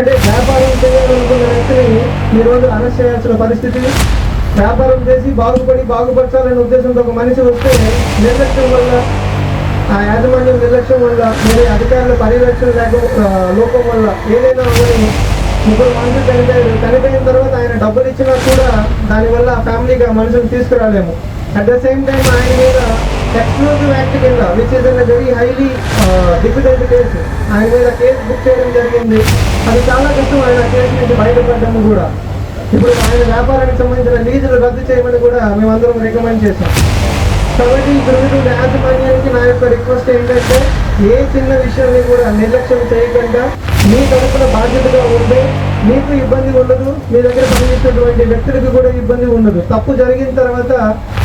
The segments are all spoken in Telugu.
అంటే వ్యాపారం చేయాలనుకున్న వ్యక్తిని ఈ రోజు అరెస్ట్ చేయాల్సిన పరిస్థితి. వ్యాపారం చేసి బాగుపడి బాగుపరచాలనే ఉద్దేశంతో ఒక మనిషి వస్తే నిర్లక్ష్యం వల్ల ఆ యాజమాన్యం నిర్లక్ష్యం వల్ల మరి అధికారుల పర్యవేక్షణ లేక లోపం వల్ల ఏదైనా ఉందని ముగ్గురు మనుషులు చనిపోయారు చనిపోయిన తర్వాత ఆయన డబ్బులు ఇచ్చినా కూడా దానివల్ల ఆ ఫ్యామిలీకి ఆ మనుషులు తీసుకురాలేము. అట్ ద సేమ్ టైం ఆయన మీద ఎక్స్క్లూజివ్ యాక్ట్ కింద which is an very highly difficult case ఆయన మీద కేసు బుక్ చేయడం జరిగింది. అది చాలా కష్టం. ఆయన కేసు నుంచి బయటపడడం కూడా. ఇప్పుడు ఆయన వ్యాపారానికి సంబంధించిన లీజులు రద్దు చేయమని కూడా మేమందరం రికమెండ్ చేశాం. కాబట్టి ఇక్కడ ఉన్నటువంటి యాజమాన్యానికి నా యొక్క రిక్వెస్ట్ ఏంటంటే ఏ చిన్న విషయాన్ని కూడా నిర్లక్ష్యం చేయకుండా మీ తరపున బాధ్యతగా ఉండే మీకు ఇబ్బంది ఉండదు. మీ దగ్గర పనిచేసినటువంటి వ్యక్తులకు కూడా ఇబ్బంది ఉండదు. తప్పు జరిగిన తర్వాత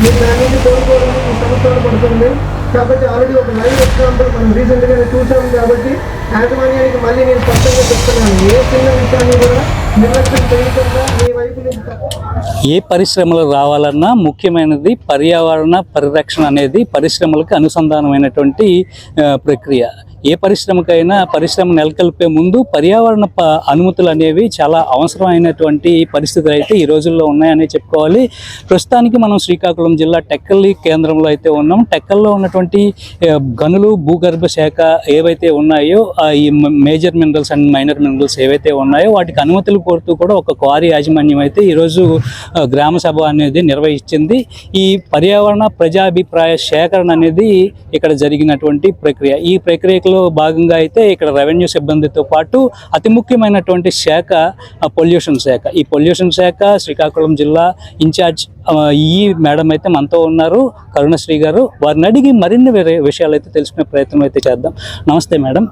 మీరు దాని నుంచి కోరుకోవడానికి సంవత్సరాలు పడుతుంది. కాబట్టి ఆల్రెడీ ఒక లైవ్ ఎగ్జాంపుల్ మనం రీసెంట్ చూసాం కాబట్టి యాజమాన్యానికి మళ్ళీ నేను స్పష్టంగా చెప్తున్నాను. ఏ చిన్న విషయాన్ని కూడా నిర్లక్ష్యం చేయకుండా మీ వైపు నుంచి ఏ పరిశ్రమలు రావాలన్నా ముఖ్యమైనది పర్యావరణ పరిరక్షణ అనేది పరిశ్రమలకు అనుసంధానమైనటువంటి ప్రక్రియ. ఏ పరిశ్రమకైనా పరిశ్రమ నెలకొల్పే ముందు పర్యావరణ ప అనుమతులు అనేవి చాలా అవసరమైనటువంటి పరిస్థితులు అయితే ఈ రోజుల్లో ఉన్నాయని చెప్పుకోవాలి. ప్రస్తుతానికి మనం శ్రీకాకుళం జిల్లా టెక్కల్లి కేంద్రంలో అయితే ఉన్నాం. టెక్కల్లో ఉన్నటువంటి గనులు భూగర్భ శాఖ ఏవైతే ఉన్నాయో ఈ major minerals and minor minerals ఏవైతే ఉన్నాయో వాటికి అనుమతులు కోరుతూ కూడా ఒక క్వారీ యాజమాన్యం అయితే ఈరోజు గ్రామ సభ అనేది నిర్వహించింది. ఈ పర్యావరణ ప్రజాభిప్రాయ సేకరణ అనేది ఇక్కడ జరిగినటువంటి ప్రక్రియ. ఈ ప్రక్రియలో భాగంగా అయితే ఇక్కడ రెవెన్యూ సిబ్బందితో పాటు అతి ముఖ్యమైనటువంటి శాఖ పొల్యూషన్ శాఖ. ఈ పొల్యూషన్ శాఖ శ్రీకాకుళం జిల్లా ఇన్ఛార్జ్ ఈ మేడం అయితే మనతో ఉన్నారు. కరుణశ్రీ గారు వారిని అడిగి మరిన్ని వేరే విషయాలు అయితే తెలుసుకునే ప్రయత్నం అయితే చేద్దాం. నమస్తే మేడం.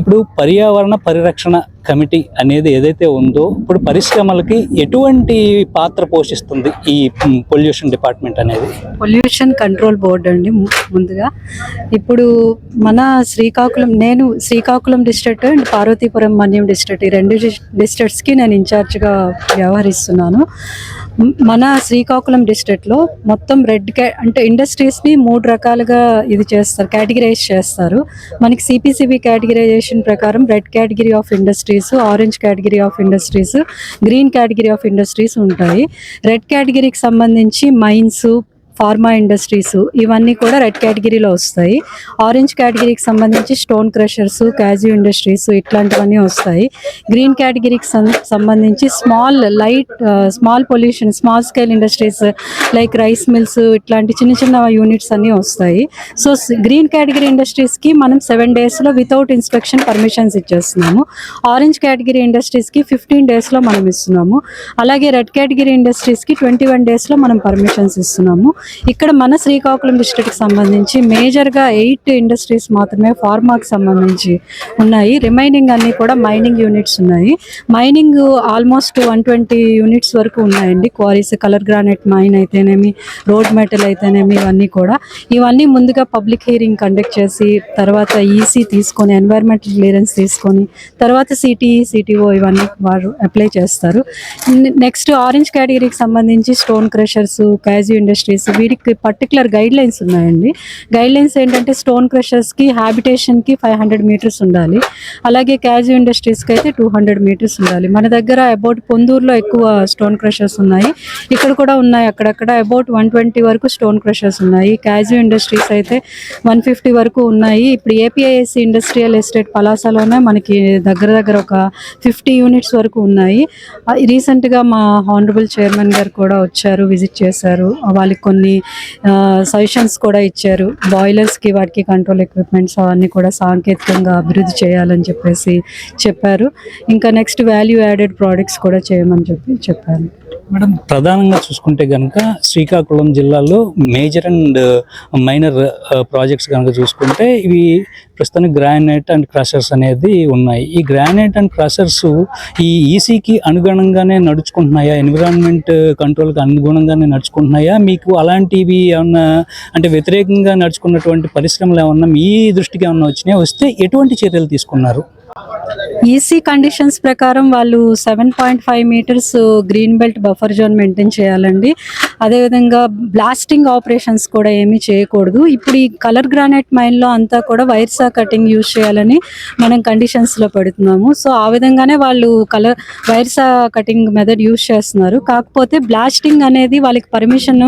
ఇప్పుడు పర్యావరణ పరిరక్షణ కమిటీ అనేది ఏదైతే ఉందో ఇప్పుడు పరిశ్రమలకి ఎటువంటి పాత్ర పోషిస్తుంది ఈ పొల్యూషన్ డిపార్ట్మెంట్ అనేది? పొల్యూషన్ కంట్రోల్ బోర్డ్ అండి ముందుగా. ఇప్పుడు మన శ్రీకాకుళం నేను Srikakulam district and Parvathipuram Manyam district ఈ రెండు డిస్ట్రిక్ట్స్కి నేను ఇన్ఛార్జ్గా వ్యవహరిస్తున్నాను. మన శ్రీకాకుళం డిస్ట్రిక్ట్లో మొత్తం రెడ్ క్యా అంటే ఇండస్ట్రీస్ని మూడు రకాలుగా ఇది చేస్తారు కేటగిరైజ్ చేస్తారు. మనకి సిపిసిబి కేటగిరైజేషన్ ప్రకారం red category of industries orange category of industries green category of industries ఉంటాయి. రెడ్ కేటగిరీకి సంబంధించి మైన్స్ ఫార్మా ఇండస్ట్రీస్ ఇవన్నీ కూడా రెడ్ కేటగిరీలో వస్తాయి. ఆరెంజ్ కేటగిరీకి సంబంధించి స్టోన్ క్రషర్స్ క్యాజు ఇండస్ట్రీస్ ఇట్లాంటివన్నీ వస్తాయి. గ్రీన్ కేటగిరీకి సం- సంబంధించి small light small pollution small scale industries like rice mills ఇట్లాంటి చిన్న చిన్న యూనిట్స్ అన్నీ వస్తాయి. సో గ్రీన్ కేటగిరీ ఇండస్ట్రీస్కి మనం సెవెన్ డేస్లో వితౌట్ ఇన్స్పెక్షన్ పర్మిషన్స్ ఇచ్చేస్తున్నాము. ఆరెంజ్ కేటగిరీ ఇండస్ట్రీస్కి ఫిఫ్టీన్ డేస్లో మనం ఇస్తున్నాము. అలాగే రెడ్ కేటగిరీ ఇండస్ట్రీస్కి ట్వంటీ వన్ డేస్లో మనం పర్మిషన్స్ ఇస్తున్నాము. ఇక్కడ మన శ్రీకాకుళం డిస్ట్రిక్ట్కి సంబంధించి మేజర్గా ఎయిట్ ఇండస్ట్రీస్ మాత్రమే ఫార్మాకి సంబంధించి ఉన్నాయి. రిమైనింగ్ అన్నీ కూడా మైనింగ్ యూనిట్స్ ఉన్నాయి. Mining almost one twenty units వరకు ఉన్నాయండి. క్వారీస్ కలర్ గ్రానైట్ మైన్ అయితేనేమి రోడ్ మెటల్ అయితేనేమి ఇవన్నీ కూడా. ఇవన్నీ ముందుగా పబ్లిక్ హీరింగ్ కండక్ట్ చేసి తర్వాత ఈసీ తీసుకొని ఎన్వైర్మెంటల్ క్లియరెన్స్ తీసుకొని తర్వాత సిటీఈ సిటీఓ ఇవన్నీ వారు అప్లై చేస్తారు. నెక్స్ట్ ఆరెంజ్ కేటగిరీకి సంబంధించి స్టోన్ క్రషర్స్ క్యాజు ఇండస్ట్రీస్ వీటికి పర్టికులర్ గైడ్ లైన్స్ ఉన్నాయండి గైడ్ లైన్స్ ఏంటంటే స్టోన్ క్రషర్స్కి హ్యాబిటేషన్కి ఫైవ్ హండ్రెడ్ మీటర్స్ ఉండాలి. అలాగే క్యాజు ఇండస్ట్రీస్కి అయితే టూ హండ్రెడ్ మీటర్స్ ఉండాలి. మన దగ్గర అబౌట్ పొందూరులో ఎక్కువ స్టోన్ క్రషర్స్ ఉన్నాయి. ఇక్కడ కూడా ఉన్నాయి అక్కడక్కడ. అబౌట్ వన్ ట్వంటీ వరకు స్టోన్ క్రషర్స్ ఉన్నాయి. క్యాజు ఇండస్ట్రీస్ అయితే వన్ ఫిఫ్టీ వరకు ఉన్నాయి. ఇప్పుడు ఏపీఐఎస్సి ఇండస్ట్రియల్ ఎస్టేట్ పలాసలోనే మనకి దగ్గర దగ్గర ఒక ఫిఫ్టీ యూనిట్స్ వరకు ఉన్నాయి. రీసెంట్గా మా హానరబుల్ చైర్మన్ గారు కూడా వచ్చారు విజిట్ చేశారు. వాళ్ళకి కొన్ని సజెషన్స్ కూడా ఇచ్చారు. బాయిలర్స్కి వాటికి కంట్రోల్ ఎక్విప్మెంట్స్ అవన్నీ కూడా సాంకేతికంగా అభివృద్ధి చేయాలని చెప్పేసి చెప్పారు. ఇంకా నెక్స్ట్ వాల్యూ యాడెడ్ ప్రోడక్ట్స్ కూడా చేయమని చెప్పి చెప్పారు. మేడం ప్రధానంగా చూసుకుంటే కనుక శ్రీకాకుళం జిల్లాలో మేజర్ అండ్ మైనర్ ప్రాజెక్ట్స్ కనుక చూసుకుంటే ఇవి ప్రస్తుతానికి గ్రానైట్ అండ్ క్రషర్స్ అనేది ఉన్నాయి. ఈ గ్రానైట్ అండ్ క్రషర్స్ ఈ ఈసీకి అనుగుణంగానే నడుచుకుంటున్నాయా? ఎన్విరాన్మెంట్ కంట్రోల్కి uh, అనుగుణంగానే నడుచుకుంటున్నాయా? మీకు అలాంటివి ఏమన్నా అంటే వ్యతిరేకంగా నడుచుకున్నటువంటి పరిశ్రమలు ఏమన్నా మీ దృష్టికి ఏమన్నా వచ్చినాయా? వస్తే ఎటువంటి చర్యలు తీసుకున్నారు? ఈసీ కండిషన్స్ ప్రకారం వాళ్ళు seven point five metres green belt buffer zone maintain చేయాలండి. అదేవిధంగా బ్లాస్టింగ్ ఆపరేషన్స్ కూడా ఏమీ చేయకూడదు. ఇప్పుడు ఈ కలర్ గ్రానైట్ మైన్లో అంతా కూడా వైర్సా కటింగ్ యూజ్ చేయాలని మనం కండిషన్స్లో పెడుతున్నాము. సో ఆ విధంగానే వాళ్ళు colour wire saw cutting method use చేస్తున్నారు. కాకపోతే బ్లాస్టింగ్ అనేది వాళ్ళకి పర్మిషన్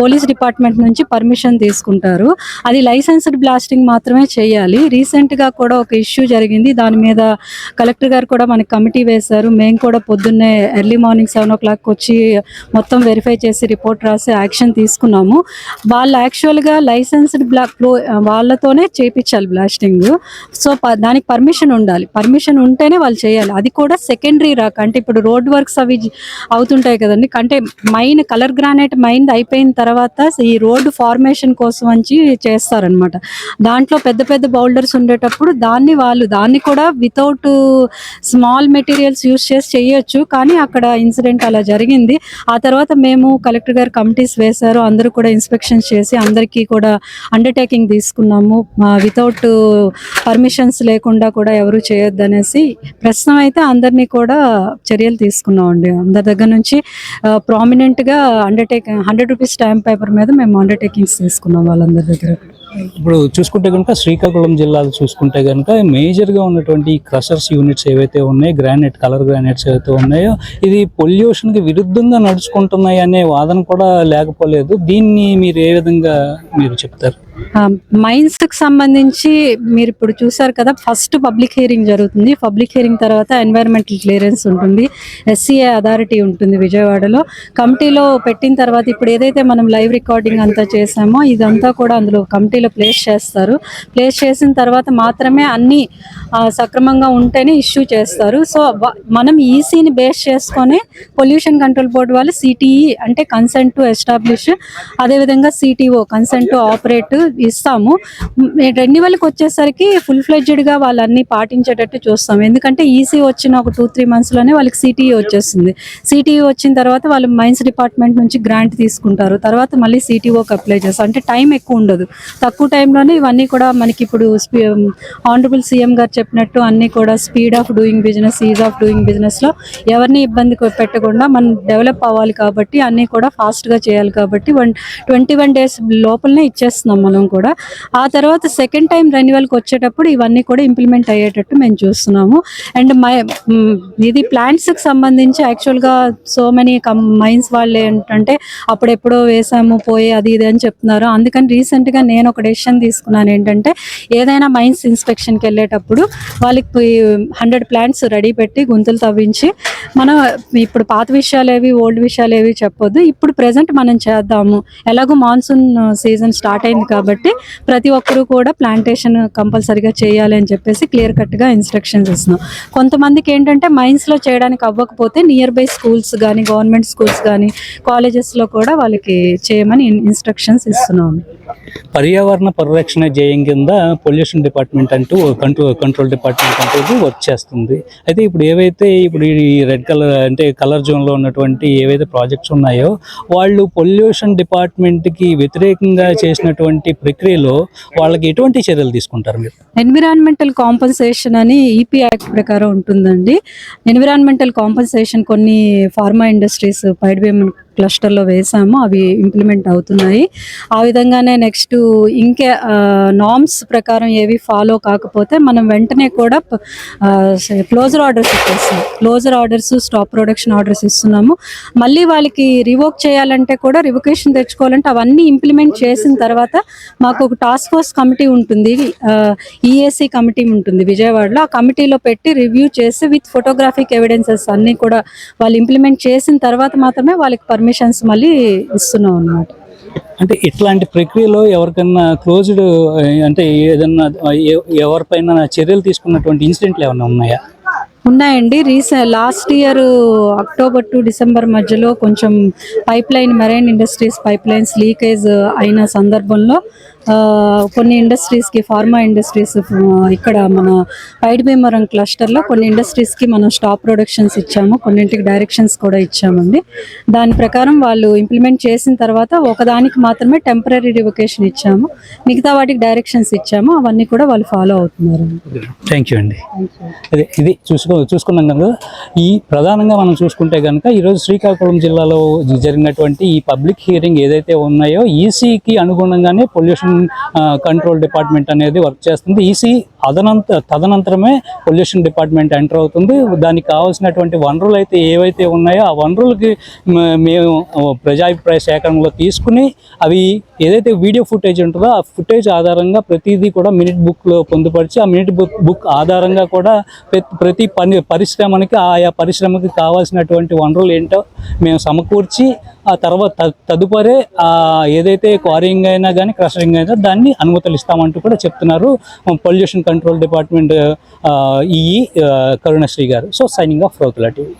పోలీస్ డిపార్ట్మెంట్ నుంచి పర్మిషన్ తీసుకుంటారు. అది లైసెన్స్డ్ బ్లాస్టింగ్ మాత్రమే చేయాలి. రీసెంట్గా కూడా ఒక ఇష్యూ జరిగింది. దాని మీద కలెక్టర్ గారు కూడా మనకి కమిటీ వేశారు. మేము కూడా పొద్దున్నే early morning seven o'clock వచ్చి మొత్తం వెరిఫై చేసి రిపోర్ట్ రాసి యాక్షన్ తీసుకున్నాము. వాళ్ళు యాక్చువల్గా లైసెన్స్డ్ బ్లాక్ వాళ్ళతోనే చేయించాలి బ్లాస్టింగ్ సో ప- దానికి పర్మిషన్ ఉండాలి. పర్మిషన్ ఉంటేనే వాళ్ళు చేయాలి. అది కూడా సెకండరీ రాక్ అంటే ఇప్పుడు రోడ్ వర్క్స్ అవి అవుతుంటాయి కదండి. అంటే మైన్ కలర్ గ్రానైట్ మైన్ అయిపోయిన తర్వాత ఈ రోడ్డు ఫార్మేషన్ కోసం వచ్చి చేస్తారనమాట దాంట్లో పెద్ద పెద్ద బౌల్డర్స్ ఉండేటప్పుడు దాన్ని వాళ్ళు దాన్ని కూడా వితౌట్ స్మాల్ మెటీరియల్స్ యూస్ చేసి చేయొచ్చు. కానీ అక్కడ ఇన్సిడెంట్ అలా జరిగింది. ఆ తర్వాత మేము కలెక్టర్ గారు కమిటీస్ వేశారు. అందరూ కూడా ఇన్స్పెక్షన్ చేసి అందరికీ కూడా అండర్టేకింగ్ తీసుకున్నాము. వితౌట్ పర్మిషన్స్ లేకుండా కూడా ఎవరు చేయొద్దు అనేసి ప్రస్తుతం అయితే అందరినీ కూడా చర్యలు తీసుకున్నామండి. అందరి దగ్గర నుంచి ప్రామినెంట్గా undertaking hundred rupees stamp paper మీద మేము అండర్టేకింగ్స్ తీసుకున్నాం వాళ్ళందరి దగ్గర. ఇప్పుడు చూసుకుంటే కనుక శ్రీకాకుళం జిల్లాలో చూసుకుంటే కనుక మేజర్గా ఉన్నటువంటి క్రషర్స్ యూనిట్స్ ఏవైతే ఉన్నాయో గ్రానైట్ కలర్ గ్రానైట్స్ ఏవైతే ఉన్నాయో ఇది పొల్యూషన్కి విరుద్ధంగా నడుచుకుంటున్నాయి అనే వాదన కూడా లేకపోలేదు. దీన్ని మీరు ఏ విధంగా మీరు చెప్తారు? మైన్స్కి సంబంధించి మీరు ఇప్పుడు చూసారు కదా ఫస్ట్ పబ్లిక్ హీరింగ్ జరుగుతుంది. పబ్లిక్ హీరింగ్ తర్వాత ఎన్వైరన్మెంటల్ క్లియరెన్స్ ఉంటుంది. ఎస్సీఏ అథారిటీ ఉంటుంది విజయవాడలో. కమిటీలో పెట్టిన తర్వాత ఇప్పుడు ఏదైతే మనం లైవ్ రికార్డింగ్ అంతా చేసామో ఇదంతా కూడా అందులో కమిటీలో ప్లేస్ చేస్తారు. ప్లేస్ చేసిన తర్వాత మాత్రమే అన్ని సక్రమంగా ఉంటేనే ఇష్యూ చేస్తారు. సో మనం ఈసీని బేస్ చేసుకొని పొల్యూషన్ కంట్రోల్ బోర్డు వాళ్ళు సిటీఈ అంటే కన్సెంట్ టు ఎస్టాబ్లిష్ అదేవిధంగా సిటీఓ కన్సెంట్ టు ఆపరేట్ ఇస్తాము. రెన్యువల్కి వచ్చేసరికి ఫుల్ ఫ్లెడ్జ్డ్గా వాళ్ళన్నీ పాటించేటట్టు చూస్తాం. ఎందుకంటే ఈసీ వచ్చిన ఒక టూ త్రీ మంత్స్లోనే వాళ్ళకి సిటీఈ వచ్చేస్తుంది. సిటీఈ వచ్చిన తర్వాత వాళ్ళు మైన్స్ డిపార్ట్మెంట్ నుంచి గ్రాంట్ తీసుకుంటారు. తర్వాత మళ్ళీ సిటీఓకి అప్లై చేస్తారు. అంటే టైం ఎక్కువ ఉండదు. తక్కువ టైంలోనే ఇవన్నీ కూడా మనకి ఇప్పుడు ఆనరబుల్ సీఎం గారు చెప్పినట్టు అన్నీ కూడా speed of doing business ease of doing బిజినెస్లో ఎవరిని ఇబ్బంది పెట్టకుండా మనం డెవలప్ అవ్వాలి కాబట్టి అన్నీ కూడా ఫాస్ట్గా చేయాలి కాబట్టి వన్ ట్వంటీ వన్ డేస్ లోపలనే ఇచ్చేస్తున్నాం మనం కూడా. ఆ తర్వాత సెకండ్ టైం రెన్యువల్కి వచ్చేటప్పుడు ఇవన్నీ కూడా ఇంప్లిమెంట్ అయ్యేటట్టు మేము చూస్తున్నాము. అండ్ మై ఇది ప్లాంట్స్కి సంబంధించి యాక్చువల్గా సో మెనీ మైన్స్ వాళ్ళు ఏంటంటే అప్పుడెప్పుడో వేసాము పోయి అది ఇది అని చెప్తున్నారు. అందుకని రీసెంట్గా నేను ఒక డెసిషన్ తీసుకున్నాను ఏంటంటే ఏదైనా మైన్స్ ఇన్స్పెక్షన్కి వెళ్ళేటప్పుడు వాళ్ళకి హండ్రెడ్ ప్లాంట్స్ రెడీ పెట్టి గుంతలు తవ్వించి మనం ఇప్పుడు పాత విషయాలు ఏవి ఓల్డ్ విషయాలు ఏవి చెప్పొద్దు. ఇప్పుడు ప్రజెంట్ మనం చేద్దాము. ఎలాగో మాన్సూన్ సీజన్ స్టార్ట్ అయింది కాబట్టి ప్రతి ఒక్కరూ కూడా ప్లాంటేషన్ కంపల్సరిగా చేయాలి అని చెప్పేసి క్లియర్ కట్గా ఇన్స్ట్రక్షన్స్ ఇస్తున్నాం. కొంతమందికి ఏంటంటే మైన్స్లో చేయడానికి అవ్వకపోతే నియర్ బై స్కూల్స్ కానీ గవర్నమెంట్ స్కూల్స్ కానీ కాలేజెస్లో కూడా వాళ్ళకి చేయమని ఇన్స్ట్రక్షన్స్ ఇస్తున్నాం పర్యావరణ పరిరక్షణ జయం కింద పొల్యూషన్ డిపార్ట్మెంట్ అంటూ కంట్రోల్ కంట్రోల్ డిపార్ట్మెంట్ అంటూ వర్క్ చేస్తుంది. అయితే ఇప్పుడు ఏవైతే ఇప్పుడు ఈ రెడ్ కలర్ అంటే కలర్ జోన్లో ఉన్నటువంటి ఏవైతే ప్రాజెక్ట్స్ ఉన్నాయో వాళ్ళు పొల్యూషన్ డిపార్ట్మెంట్కి వ్యతిరేకంగా చేసినటువంటి ప్రక్రియలో వాళ్ళకి ఎటువంటి చర్యలు తీసుకుంటారు మీరు? ఎన్విరాన్మెంటల్ కాంపన్సేషన్ అని ఈపీ యాక్ట్ ప్రకారం ఉంటుందండి. ఎన్విరాన్మెంటల్ కాంపన్సేషన్ కొన్ని ఫార్మా ఇండస్ట్రీస్ పైడ్బేమ్ క్లస్టర్లో వేసాము అవి ఇంప్లిమెంట్ అవుతున్నాయి. ఆ విధంగానే నెక్స్ట్ ఇంకే నామ్స్ ప్రకారం ఏవి ఫాలో కాకపోతే మనం వెంటనే కూడా క్లోజర్ ఆర్డర్స్ ఇచ్చేస్తాం. Closure orders stop production orders ఇస్తున్నాము. మళ్ళీ వాళ్ళకి రివోక్ చేయాలంటే కూడా రివొకేషన్ తెచ్చుకోవాలంటే అవన్నీ ఇంప్లిమెంట్ చేసిన తర్వాత మాకు ఒక టాస్క్ ఫోర్స్ కమిటీ ఉంటుంది. ఈఏసీ కమిటీ ఉంటుంది విజయవాడలో. ఆ కమిటీలో పెట్టి రివ్యూ చేసి విత్ ఫోటోగ్రాఫిక్ ఎవిడెన్సెస్ అన్నీ కూడా వాళ్ళు ఇంప్లిమెంట్ చేసిన తర్వాత మాత్రమే వాళ్ళకి పర్మిషన్స్ మళ్ళీ ఇస్తున్నాం అన్నమాట. అంటే ఇట్లాంటి ప్రక్రియలో ఎవరికన్నా క్లోజ్డ్ అంటే ఏదన్నా ఎవరిపైన చర్యలు తీసుకున్నటువంటి ఇన్సిడెంట్లు ఏమైనా ఉన్నాయా? ఉన్నాయండి. రీసె last year October to December మధ్యలో కొంచెం pipeline marine industries pipelines leakage అయిన సందర్భంలో కొన్ని ఇండస్ట్రీస్కి ఫార్మా ఇండస్ట్రీస్ ఇక్కడ మన పైడిభీమవరం క్లస్టర్లో కొన్ని ఇండస్ట్రీస్కి మనం స్టాప్ ప్రొడక్షన్స్ ఇచ్చాము కొన్నింటికి డైరెక్షన్స్ కూడా ఇచ్చామండి. దాని ప్రకారం వాళ్ళు ఇంప్లిమెంట్ చేసిన తర్వాత ఒకదానికి మాత్రమే టెంపరీ రివొకేషన్ ఇచ్చాము మిగతా వాటికి డైరెక్షన్స్ ఇచ్చాము అవన్నీ కూడా వాళ్ళు ఫాలో అవుతున్నారు థ్యాంక్ యూ అండి. అదే ఇది చూసుకో చూసుకున్నాం కనుక ఈ ప్రధానంగా మనం చూసుకుంటే కనుక ఈరోజు శ్రీకాకుళం జిల్లాలో జరిగినటువంటి ఈ పబ్లిక్ హియరింగ్ ఏదైతే ఉన్నాయో ఈసీకి అనుగుణంగానే పొల్యూషన్ కంట్రోల్ డిపార్ట్మెంట్ అనేది వర్క్ చేస్తుంది. ఈసీ అదనంత తదనంతరమే పొల్యూషన్ డిపార్ట్మెంట్ ఎంటర్ అవుతుంది. దానికి కావాల్సినటువంటి వనరులు అయితే ఏవైతే ఉన్నాయో ఆ వనరులకి మేము ప్రజాభిప్రాయ సేకరణలో తీసుకుని అవి ఏదైతే వీడియో ఫుటేజ్ ఉంటుందో ఆ ఫుటేజ్ ఆధారంగా ప్రతిదీ కూడా మినిట్ బుక్లో పొందుపరిచి ఆ మినిట్ బుక్ బుక్ ఆధారంగా కూడా ప్రతి ప్రతి పని పరిశ్రమకి ఆయా పరిశ్రమకి కావాల్సినటువంటి వనరులు ఏంటో మేము సమకూర్చి ఆ తర్వాత తదుపరి ఏదైతే క్వారింగ్ అయినా కానీ క్రషరింగ్ అయినా దాన్ని అనుమతులు ఇస్తామంటూ కూడా చెప్తున్నారు పొల్యూషన్ కంట్రోల్ డిపార్ట్మెంట్ ఈ కరుణశ్రీ గారు. సో సైనింగ్ ఆఫ్ రోతుల టీవీ.